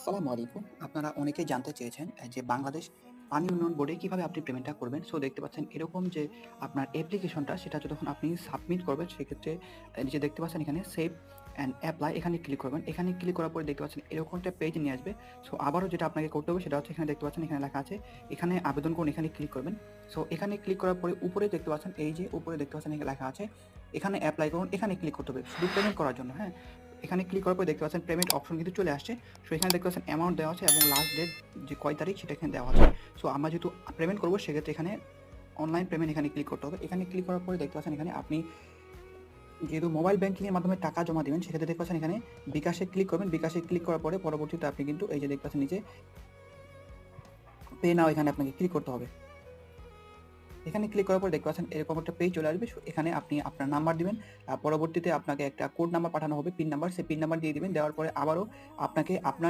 আসসালামু আলাইকুম। আপনারা অনেকেই জানতে চেয়েছেন যে বাংলাদেশ পানি উন্নয়ন বোর্ডে কীভাবে আপনি পেমেন্টটা করবেন। সো দেখতে পাচ্ছেন এরকম যে আপনার অ্যাপ্লিকেশনটা সেটা যখন আপনি সাবমিট করবেন, সেক্ষেত্রে নিচে দেখতে পাচ্ছেন এখানে সেভ অ্যান্ড অ্যাপ্লাই এখানে ক্লিক করবেন। এখানে ক্লিক করার পরে দেখতে পাচ্ছেন এরকম একটা পেজ নিয়ে আসবে। সো আবারও যেটা আপনাকে করতে হবে, সেটা হচ্ছে এখানে দেখতে পাচ্ছেন, এখানে লেখা আছে, এখানে আবেদন করুন, এখানে ক্লিক করবেন। সো এখানে ক্লিক করার পরে উপরে দেখতে পাচ্ছেন, এই যে উপরে দেখতে পাচ্ছেন, এখানে লেখা আছে, এখানে অ্যাপ্লাই করুন, এখানে ক্লিক করতে হবে শুধু পেমেন্ট করার জন্য হ্যাঁ? এখানে ক্লিক করার পরে দেখতে পাচ্ছেন পেমেন্ট অপশন কিন্তু চলে আসছে। সো এখানে দেখতে পাচ্ছেন অ্যামাউন্ট দেওয়া আছে এবং লাস্ট ডেট যে কয় তারিখ সেটা এখানে দেওয়া আছে। সো আমরা যেহেতু পেমেন্ট করব, সেক্ষেত্রে এখানে অনলাইন পেমেন্ট এখানে ক্লিক করতে হবে। এখানে ক্লিক করার পরে দেখতে পাচ্ছেন এখানে আপনি যেহেতু মোবাইল ব্যাঙ্কিংয়ের মাধ্যমে টাকা জমা দিবেন, সেক্ষেত্রে দেখতে পাচ্ছেন এখানে বিকাশে ক্লিক করবেন। বিকাশে ক্লিক করার পরে পরবর্তীতে আপনি কিন্তু এই যে দেখতে পাচ্ছেন নিচে পে নাও এখানে আপনাকে ক্লিক করতে হবে। এখানে ক্লিক করার পর দেখতে পাচ্ছেন এরকম একটা পেজ চলে আসবে। এখানে আপনি আপনার নাম্বার দিবেন। পরবর্তীতে আপনাকে একটা কোড নাম্বার পাঠানো হবে পিন নাম্বার। সেই পিন নাম্বার দিয়ে দিবেন। দেওয়ার পরে আবারও আপনাকে আপনার